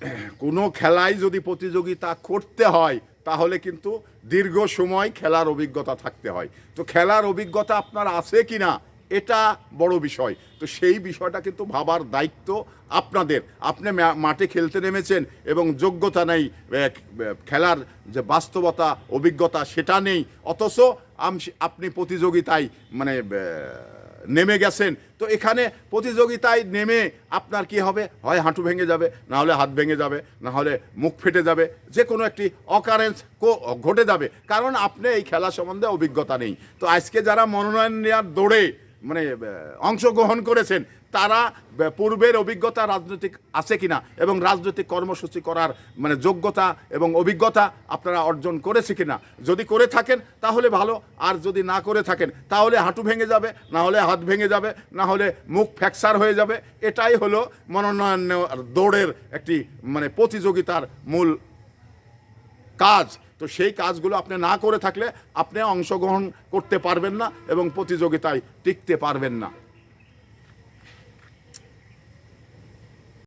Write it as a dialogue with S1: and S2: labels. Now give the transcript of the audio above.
S1: কোনো খেলায় যদি প্রতিযোগিতা করতে হয়, তাহলে কিন্তু দীর্ঘ সময় খেলার অভিজ্ঞতা থাকতে হয়। তো খেলার অভিজ্ঞতা আপনার আছে কি না এটা বড় বিষয়। তো সেই বিষয়টা কিন্তু ভাবার দায়িত্ব আপনাদের। আপনি মাঠে খেলতে নেমেছেন এবং যোগ্যতা নেই খেলার যে বাস্তবতা, অভিজ্ঞতা, সেটা নেই। অথচ আপনি প্রতিযোগিতায় মানে নেমে গেছেন। তো এখানে প্রতিযোগিতায় নেমে আপনার কি হবে? হয় হাঁটু ভেঙে যাবে, না হলে হাত ভেঙে যাবে, না হলে মুখ ফেটে যাবে যে কোনো একটি অকারেন্স ঘটে যাবে। কারণ আপনি এই খেলা সম্বন্ধে অভিজ্ঞতা নেই। তো আজকে যারা মনোনয়ন নেওয়ার দৌড়ে মানে অংশগ্রহণ করেছেন তারা পূর্বের অভিজ্ঞতা রাজনৈতিক আছে কিনা এবং রাজনৈতিক কর্মসূচি করার মানে যোগ্যতা এবং অভিজ্ঞতা আপনারা অর্জন করেছে কিনা। যদি করে থাকেন, তাহলে ভালো। আর যদি না করে থাকেন, তাহলে হাঁটু ভেঙে যাবে, না হলে হাত ভেঙে যাবে, না হলে মুখ ফ্র্যাকচার হয়ে যাবে। এটাই হলো মনোনয়ন দৌড়ের একটি মানে প্রতিযোগিতার মূল কাজ। তো সেই কাজগুলো আপনি না করে থাকলে আপনি অংশগ্রহণ করতে পারবেন না এবং প্রতিযোগিতায় টিকতে পারবেন না।